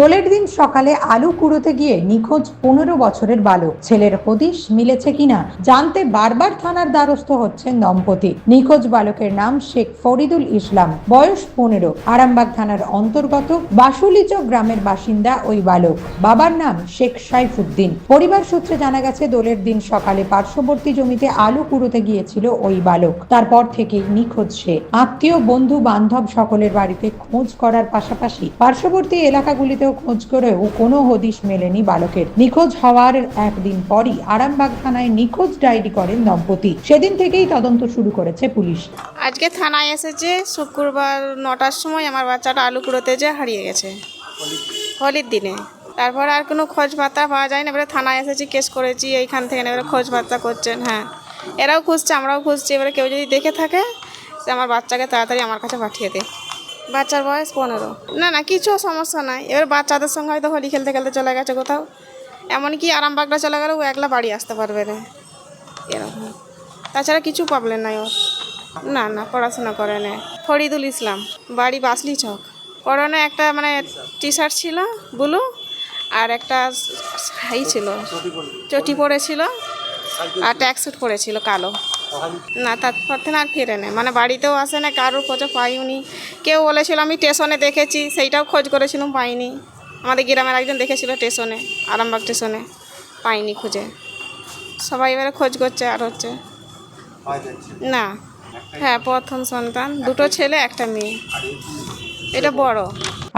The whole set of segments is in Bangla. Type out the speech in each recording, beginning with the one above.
দোলের দিন সকালে আলু কুড়োতে গিয়ে নিখোঁজ পনেরো বছরের বালক। ছেলের হদিশ মিলেছে কিনা জানতে বারবার থানার দ্বারস্থ হচ্ছেন দম্পতি। নিখোঁজ বালকের নাম শেখ ফরিদুল ইসলাম। বয়স পনেরো। আরামবাগ থানার অন্তর্গত বাসুলিচক গ্রামের বাসিন্দা ওই বালক। বাবার নাম শেখ সাইফুদ্দিন। পরিবার সূত্রে জানা গেছে, দোলের দিন সকালে পার্শ্ববর্তী জমিতে আলু কুড়োতে গিয়েছিল ওই বালক। তারপর থেকেই নিখোঁজ সে। আত্মীয়, বন্ধু, বান্ধব সকলের বাড়িতে খোঁজ করার পাশাপাশি পার্শ্ববর্তী এলাকাগুলিতেও খোঁজ করেও কোনো হদিশ মেলেনি বালকের। নিখোঁজ হওয়ার একদিন পরই আরামবাগ থানায় নিখোঁজ ডায়েরি করেন দম্পতি। সেদিন থেকেই তদন্ত শুরু করেছে পুলিশ। আজকে থানায় এসেছে, শুক্রবার নটার সময় আমার বাচ্চাটা আলু কুড়োতে যে হারিয়ে গেছে। হোলির দিনে। তারপর আর কোনো খোঁজ বার্তা পাওয়া যায় না এবারে থানায় এসেছি, কেস করেছি, এইখান থেকে এবারে খোঁজ বার্তা করছেন হ্যাঁ। এরাও খুঁজছে, আমরাও খুঁজছি। এবারে কেউ যদি দেখে থাকে আমার বাচ্চাকে তাড়াতাড়ি আমার কাছে পাঠিয়ে দে। বাচ্চার বয়স পনেরো। না না, কিছু সমস্যা নাই। এবার বাচ্চাদের সঙ্গে হয়তো হোলি খেলতে খেলতে চলে গেছে কোথাও। এমনকি আরামবাগটা চলে গেলে ও একলা বাড়ি আসতে পারবে না। এরকম। তাছাড়া কিছু প্রবলেম নাই ওর। না না, পড়াশোনা করে না। ফরিদুল ইসলাম, বাড়ি বাসলি চক। পরনে একটা মানে টি শার্ট ছিল, ব্লু, আর একটা হাই ছিল। চটি পরেছিল আর ট্যাক্স স্যুট পরেছিল কালো। না তারপর থেকে আর ফিরে নেই মানে বাড়িতেও আসে না কারোর খোঁজও পাইনি কেউ বলেছিল আমি স্টেশনে দেখেছি। সেইটাও খোঁজ করেছিলাম পাইনি। আমাদের গ্রামের একজন দেখেছিল স্টেশনে আরামবাগ স্টেশনে পাইনি খুঁজে। সবাই এবারে খোঁজ করছে আর হচ্ছে। না হ্যাঁ প্রথম সন্তান। দুটো ছেলে একটা মেয়ে। এটা বড়।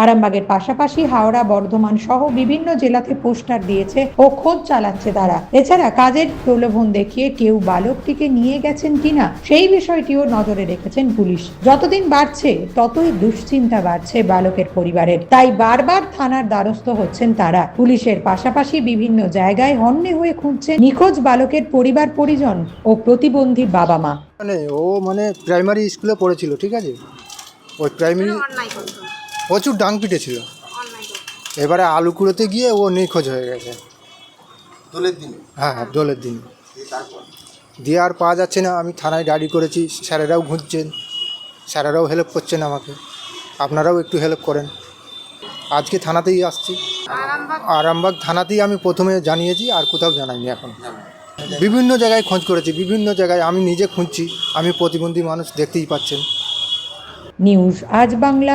আরামবাগের পাশাপাশি হাওড়া বর্ধমান সহ বিভিন্ন জেলাতে পোস্টার দিয়েছে ও খোঁজ চালাচ্ছে তারা। এছাড়া কাজের প্রলোভন দেখিয়ে কেউ বালকটিকে নিয়ে গেছেন কিনা সেই বিষয়টিও নজরে রেখেছেন পুলিশ। যতদিন বাড়ছে ততই দুশ্চিন্তা বাড়ছে বালকের পরিবারের। তাই বারবার থানার দ্বারস্থ হচ্ছেন তারা। পুলিশের পাশাপাশি বিভিন্ন জায়গায় হন্যে হয়ে খুঁজছে নিখোঁজ বালকের পরিবার পরিজন ও প্রতিবন্ধীর বাবা মা। মানে ও মানে প্রাইমারি স্কুলে পড়েছিল ঠিক আছে? ওই প্রাইমারি প্রচুর ডাং পিটেছিল। এবারে আলু কুড়োতে গিয়ে ও নিখোঁজ হয়ে গেছে। দোলের দিনে? হ্যাঁ হ্যাঁ দোলের দিন। দিয়ে দিয়ে আর পাওয়া যাচ্ছে না। আমি থানায় ডায়েরি করেছি স্যারেরাও ঘুরছেন স্যারেরাও হেল্প করছেন আমাকে। আপনারাও একটু হেল্প করেন। আজকে থানাতেই আসছি। আরামবাগ? থানাতেই আমি প্রথমে জানিয়েছি আর কোথাও জানাইনি এখন। বিভিন্ন জায়গায় খোঁজ করেছি বিভিন্ন জায়গায় আমি নিজে খুঁজছি। আমি প্রতিবন্ধী মানুষ দেখতেই পাচ্ছেন। নিউজ আজ বাংলা।